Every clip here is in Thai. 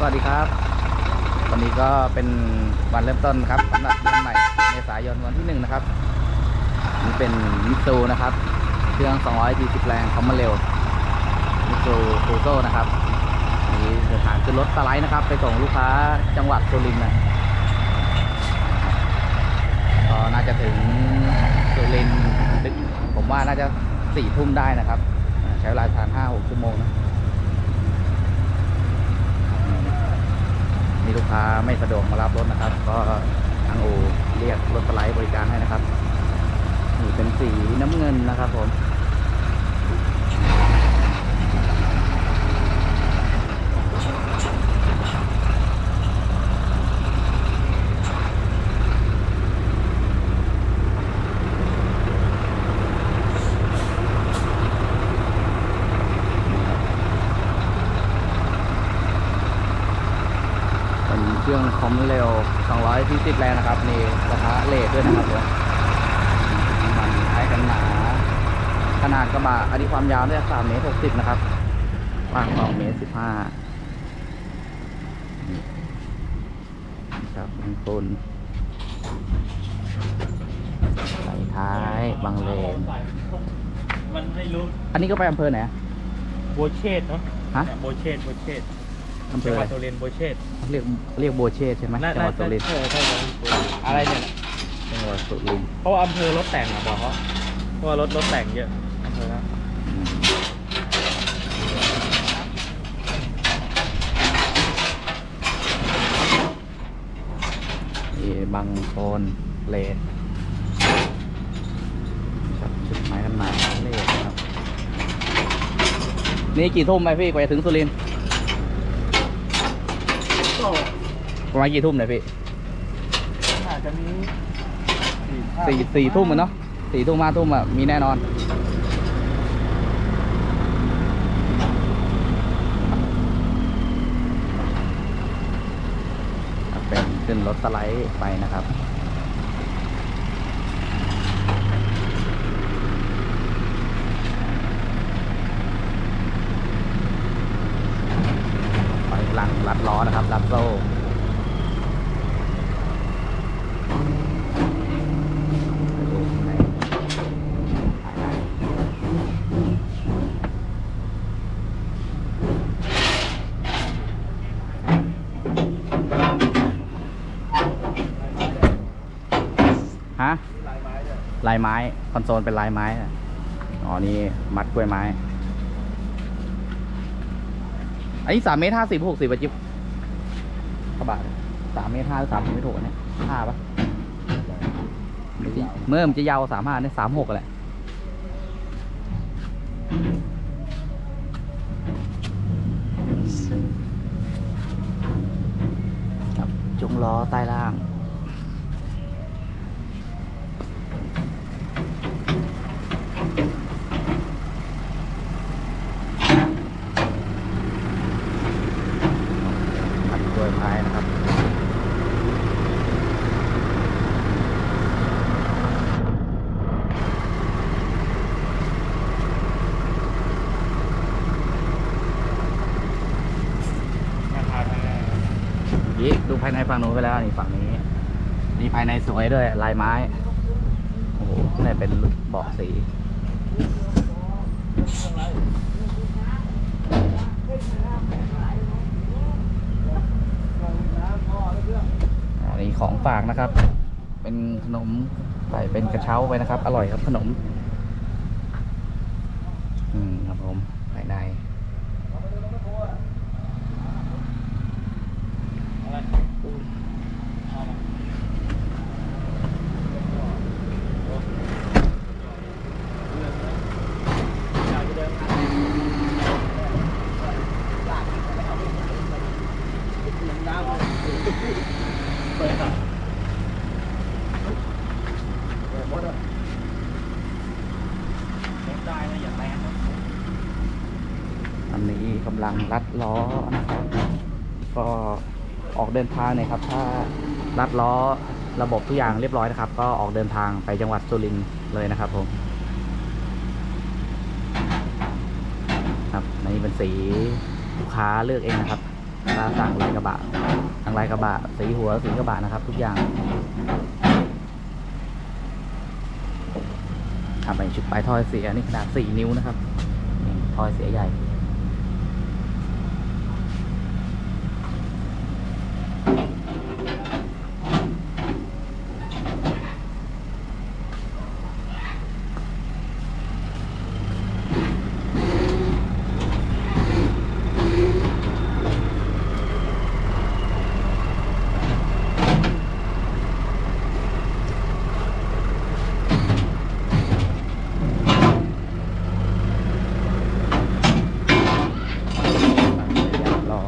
สวัสดีครับ วันนี้ก็เป็นวันเริ่มต้นครับสำหรับเดือนใหม่เมษายนวันที่หนึ่งนะครับนี่เป็นมิตซูนะครับ เครื่อง 240 แรงคอมมาเร็วมิตซูฟูโซนะครับนี่เดินทางขึ้นรถสไลด์นะครับ ไปส่งลูกค้าจังหวัดสุรินทร์นะก็น่าจะถึงสุรินทร์ดึกผมว่าน่าจะสี่ทุ่มได้นะครับ ใช้เวลาทานห้าหกชั่วโมงนะ มีลูก ค้าไม่สะดวกมารับรถนะครับ ก็ทางอูเรียกรถสไลด์บริการให้นะครับนี่เป็นสีน้ำเงินนะครับผม นเครื่องคอมเร็ว240แรงนะครับนี่กระทะเลดด้วยนะครับผมมันใช้กันหนาขนาดกระบะอันนี้ความยาวเนี่ย3เมตร60 นะครับกว้าง2เมตร15นี่ครับเป็นปูนใส่ท้ายบังเลน มันไม่รู้ อันนี้ก็ไปอำเภอไหนอะโบเชตเนาะฮะเนี่ยโบเชตโบเชต อำเภจัองหอะวัไรดสุรินทร์โบเชตเรียกเรียกโบเชตใช่ไหมน่าจังหวัดสุรินทร์ใช่ใช่ใช่อะไรเนี่ยแหละจังหวัดสุรินทร์เพราะว่าอำเภอรถแต่งอะบอกเขาเพราะว่ารถรถแต่งเยอะอำเภอนะอืมนี่บังโซนเลนครับชุดไม้กันหนาเลนครับ นี่กี่ทุ่มไหมพี่กว่าจะถึงสุรินทร์ ก็ ประมาณกี่ทุ่มเนี่ยพี่อาจจะมีสี่สี่ทุ่มอนเนาะสี่ทุ่มห้าทุ่มอะมีแน่นอน เป็นขึ้นรถสไลด์ไปนะครับ ไปหลังรัดล้อนะครับ รัดโซ่ ดูในภายในฮะ ลายไม้ คอนโซลเป็นลายไม้ อ๋อ นี่มัดกล้วยไม้ อันนี้สามเมตรห้าสิบหกสิบจิ๊บกระบะสามเมตรห้าหรือสามเมตรหกเนี่ยห้าปะเมื่อมันจะยาวสามห้าเนี่ยสามหกแหละครับจุงล้อใต้ล่าง มัดตัวท้ายนะครับ ราคาภายใน ยี่ดูภายในฝั่ งนู้นไปแล้วนี่ฝั่งนี้ นี่ภายในสวยด้วยลายไม้ โอ้โหนี่เป็นเบาะสีอันนี้ของฝากนะครับ เป็นขนมใส่เป็นกระเช้าไปนะครับ อร่อยครับขนม อืมครับผมภายใน ได้นะอย่าแรงนะ อันนี้กำลังรัดล้อนะครับ ก็ออกเดินทางเนี่ยครับ ถ้ารัดล้อระบบทุกอย่างเรียบร้อยนะครับ ก็ออกเดินทางไปจังหวัดสุรินทร์เลยนะครับผมครับนนี้เป็นสีลูกค้าเลือกเองนะครับตาสั่งลายกระบะทางลายกระบะ สีหัวสีกระบะนะครับ ทุกอย่างทำเป็นชุดปลายทอยเสียนี่ขนาด 4 นิ้วนะครับทอยเสียใหญ่ ล้อ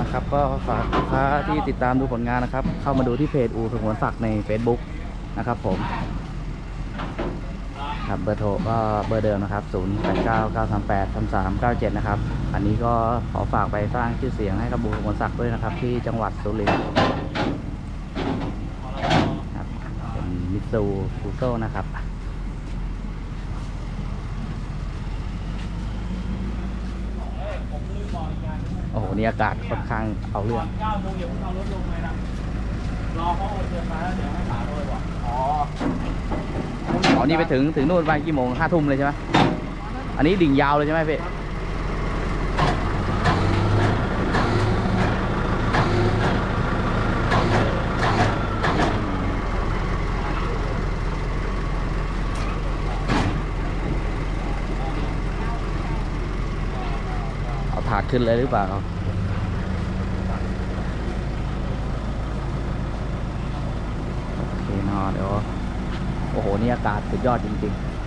นะครับ ก็ฝากลูกค้าที่ติดตามดูผลงานนะครับ เข้ามาดูที่เพจอูสงวนศักดิ์ใน Facebook นะครับ ผมครับเบอร์โทรก็เบอร์เดิมนะครับ 0 8 9 9 3 8 3 3 9 7 นะครับ อันนี้ก็ขอฝากไปสร้างชื่อเสียงให้กับบูสงวนศักดิ์ด้วยนะครับ ที่จังหวัดสุรินทร์ครับเป็นมิตซูฟูโซนะครับ โอ้โห นี่อากาศค่อนข้างเอาเรื่องเก้าโมงเดี๋ยวคุณเอารถลงเลยนะรอเขาโอนเงินมาแล้วเดี๋ยวให้ป๋าโดยบอกอ๋ออ๋อนี่ไปถึงถึงนู่นไปกี่โมงห้าทุ่มเลยใช่ไหมอันนี้ดิ่งยาวเลยใช่ไหมพี่เอาถาดขึ้นเลยหรือเปล่า โอ เนอะเดี๋ยวโอ้โห นี่อากาศสุดยอดจริง ๆ